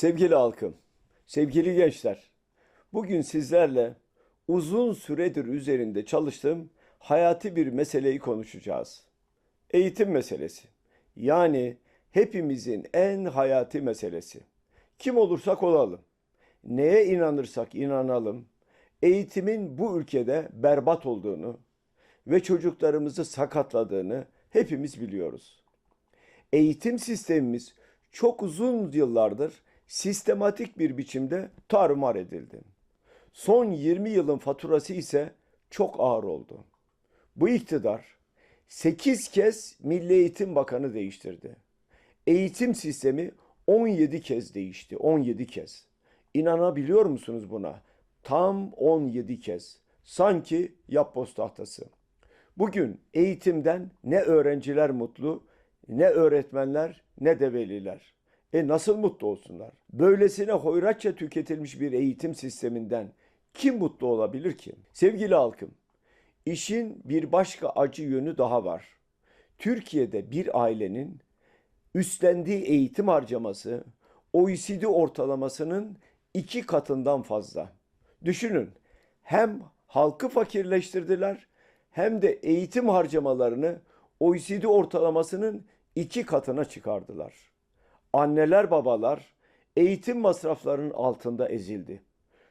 Sevgili halkım, sevgili gençler, bugün sizlerle uzun süredir üzerinde çalıştığım hayati bir meseleyi konuşacağız. Eğitim meselesi. Yani hepimizin en hayati meselesi. Kim olursak olalım, neye inanırsak inanalım, eğitimin bu ülkede berbat olduğunu ve çocuklarımızı sakatladığını hepimiz biliyoruz. Eğitim sistemimiz çok uzun yıllardır sistematik bir biçimde tarumar edildi. Son 20 yılın faturası ise çok ağır oldu. Bu iktidar 8 kez Milli Eğitim Bakanı değiştirdi. Eğitim sistemi 17 kez değişti. 17 kez. İnanabiliyor musunuz buna? Tam 17 kez. Sanki yapboz tahtası. Bugün eğitimden ne öğrenciler mutlu, ne öğretmenler ne de veliler. E nasıl mutlu olsunlar? Böylesine hoyratça tüketilmiş bir eğitim sisteminden kim mutlu olabilir ki? Sevgili halkım, işin bir başka acı yönü daha var. Türkiye'de bir ailenin üstlendiği eğitim harcaması OECD ortalamasının iki katından fazla. Düşünün, hem halkı fakirleştirdiler hem de eğitim harcamalarını OECD ortalamasının iki katına çıkardılar. Anneler babalar eğitim masraflarının altında ezildi.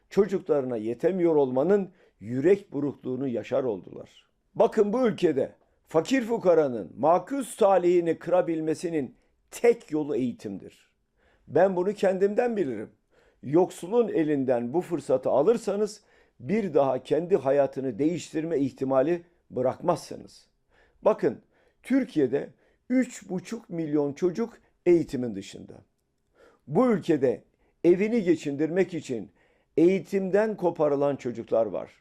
Çocuklarına yetemiyor olmanın yürek burukluğunu yaşar oldular. Bakın bu ülkede fakir fukaranın makus talihini kırabilmesinin tek yolu eğitimdir. Ben bunu kendimden bilirim. Yoksulun elinden bu fırsatı alırsanız bir daha kendi hayatını değiştirme ihtimali bırakmazsınız. Bakın Türkiye'de 3,5 milyon çocuk eğitimin dışında. Bu ülkede evini geçindirmek için eğitimden koparılan çocuklar var.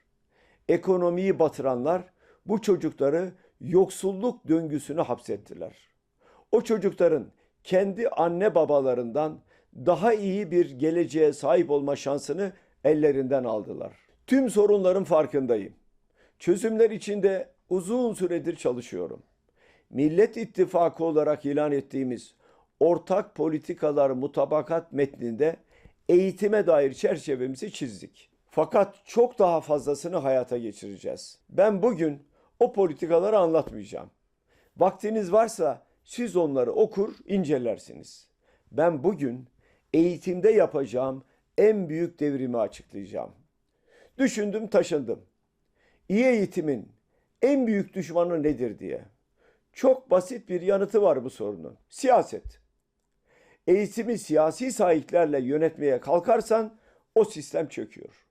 Ekonomiyi batıranlar bu çocukları yoksulluk döngüsüne hapsettiler. O çocukların kendi anne babalarından daha iyi bir geleceğe sahip olma şansını ellerinden aldılar. Tüm sorunların farkındayım. Çözümler içinde uzun süredir çalışıyorum. Millet İttifakı olarak ilan ettiğimiz ortak politikalar mutabakat metninde eğitime dair çerçevemizi çizdik. Fakat çok daha fazlasını hayata geçireceğiz. Ben bugün o politikaları anlatmayacağım. Vaktiniz varsa siz onları okur, incelersiniz. Ben bugün eğitimde yapacağım en büyük devrimi açıklayacağım. Düşündüm, taşındım. İyi eğitimin en büyük düşmanı nedir diye. Çok basit bir yanıtı var bu sorunun. Siyaset. Eğitimi siyasi sahiplerle yönetmeye kalkarsan o sistem çöküyor.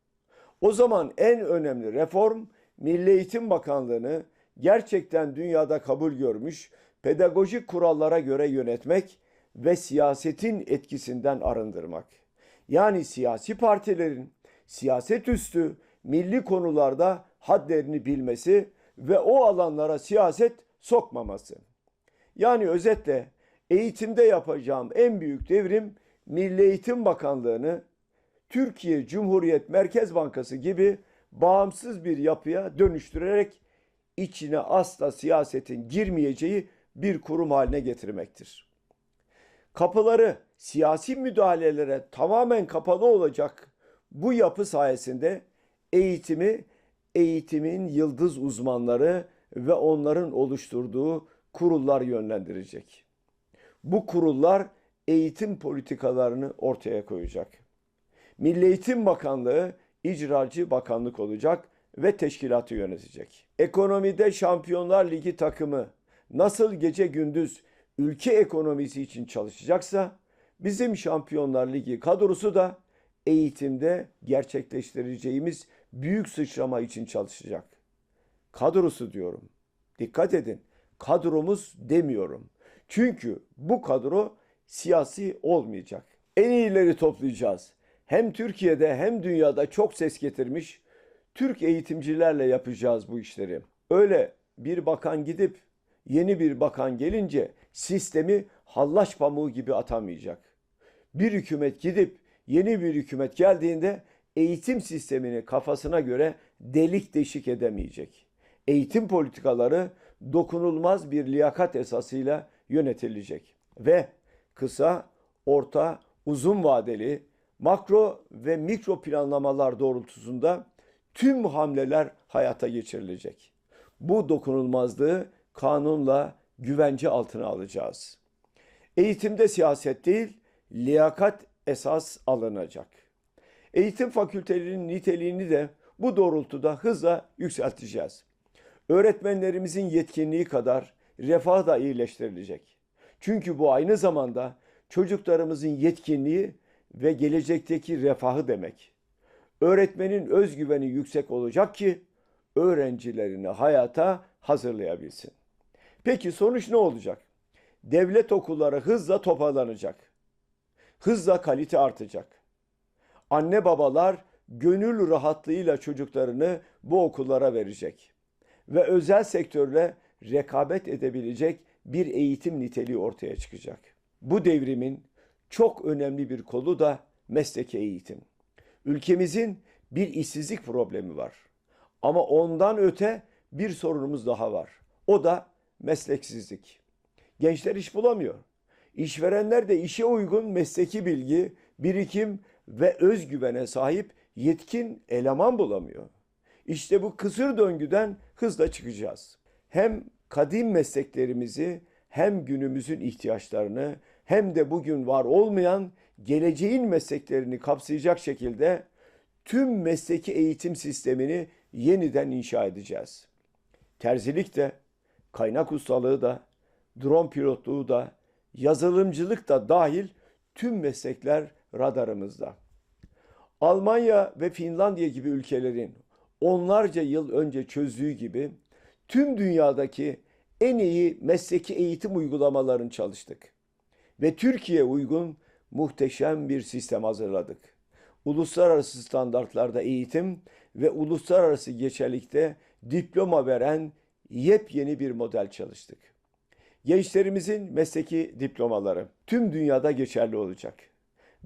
O zaman en önemli reform Milli Eğitim Bakanlığı'nı gerçekten dünyada kabul görmüş pedagojik kurallara göre yönetmek ve siyasetin etkisinden arındırmak. Yani siyasi partilerin siyaset üstü milli konularda hadlerini bilmesi ve o alanlara siyaset sokmaması. Yani özetle eğitimde yapacağım en büyük devrim Milli Eğitim Bakanlığı'nı Türkiye Cumhuriyet Merkez Bankası gibi bağımsız bir yapıya dönüştürerek içine asla siyasetin girmeyeceği bir kurum haline getirmektir. Kapıları siyasi müdahalelere tamamen kapalı olacak bu yapı sayesinde eğitimi eğitimin yıldız uzmanları ve onların oluşturduğu kurullar yönlendirecek. Bu kurullar eğitim politikalarını ortaya koyacak. Milli Eğitim Bakanlığı icracı bakanlık olacak ve teşkilatı yönetecek. Ekonomide Şampiyonlar Ligi takımı nasıl gece gündüz ülke ekonomisi için çalışacaksa bizim Şampiyonlar Ligi kadrosu da eğitimde gerçekleştireceğimiz büyük sıçrama için çalışacak. Kadrosu diyorum. Dikkat edin. Kadromuz demiyorum. Çünkü bu kadro siyasi olmayacak. En iyileri toplayacağız. Hem Türkiye'de hem dünyada çok ses getirmiş Türk eğitimcilerle yapacağız bu işleri. Öyle bir bakan gidip yeni bir bakan gelince sistemi hallaç pamuğu gibi atamayacak. Bir hükümet gidip yeni bir hükümet geldiğinde eğitim sistemini kafasına göre delik deşik edemeyecek. Eğitim politikaları dokunulmaz bir liyakat esasıyla yönetilecek ve kısa, orta, uzun vadeli, makro ve mikro planlamalar doğrultusunda tüm hamleler hayata geçirilecek. Bu dokunulmazlığı kanunla güvence altına alacağız. Eğitimde siyaset değil, liyakat esas alınacak. Eğitim fakültelerinin niteliğini de bu doğrultuda hızla yükselteceğiz. Öğretmenlerimizin yetkinliği kadar refah da iyileştirilecek. Çünkü bu aynı zamanda çocuklarımızın yetkinliği ve gelecekteki refahı demek. Öğretmenin özgüveni yüksek olacak ki öğrencilerini hayata hazırlayabilsin. Peki sonuç ne olacak? Devlet okulları hızla toparlanacak. Hızla kalite artacak. Anne babalar gönül rahatlığıyla çocuklarını bu okullara verecek ve özel sektörle rekabet edebilecek bir eğitim niteliği ortaya çıkacak. Bu devrimin çok önemli bir kolu da mesleki eğitim. Ülkemizin bir işsizlik problemi var. Ama ondan öte bir sorunumuz daha var. O da mesleksizlik. Gençler iş bulamıyor. İşverenler de işe uygun mesleki bilgi, birikim ve özgüvene sahip yetkin eleman bulamıyor. İşte bu kısır döngüden hızla çıkacağız. Hem kadim mesleklerimizi hem günümüzün ihtiyaçlarını hem de bugün var olmayan geleceğin mesleklerini kapsayacak şekilde tüm mesleki eğitim sistemini yeniden inşa edeceğiz. Terzilik de, kaynak ustalığı da, drone pilotluğu da, yazılımcılık da dahil tüm meslekler radarımızda. Almanya ve Finlandiya gibi ülkelerin onlarca yıl önce çözdüğü gibi tüm dünyadaki en iyi mesleki eğitim uygulamalarını çalıştık. Ve Türkiye uygun muhteşem bir sistem hazırladık. Uluslararası standartlarda eğitim ve uluslararası geçerlikte diploma veren yepyeni bir model çalıştık. Gençlerimizin mesleki diplomaları tüm dünyada geçerli olacak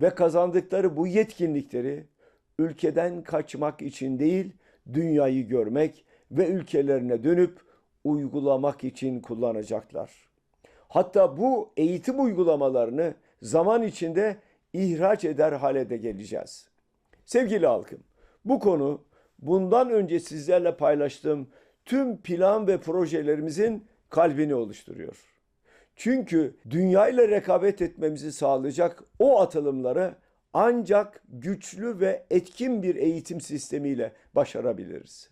ve kazandıkları bu yetkinlikleri ülkeden kaçmak için değil, dünyayı görmek ve ülkelerine dönüp uygulamak için kullanacaklar. Hatta bu eğitim uygulamalarını zaman içinde ihraç eder hale de geleceğiz. Sevgili halkım, bu konu bundan önce sizlerle paylaştığım tüm plan ve projelerimizin kalbini oluşturuyor. Çünkü dünya ile rekabet etmemizi sağlayacak o atılımları ancak güçlü ve etkin bir eğitim sistemiyle başarabiliriz.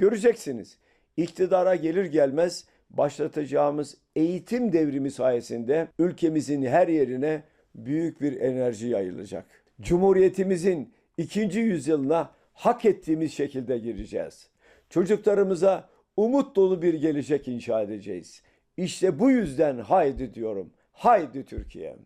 Göreceksiniz. İktidara gelir gelmez başlatacağımız eğitim devrimi sayesinde ülkemizin her yerine büyük bir enerji yayılacak. Cumhuriyetimizin ikinci yüzyılına hak ettiğimiz şekilde gireceğiz. Çocuklarımıza umut dolu bir gelecek inşa edeceğiz. İşte bu yüzden haydi diyorum. Haydi Türkiye.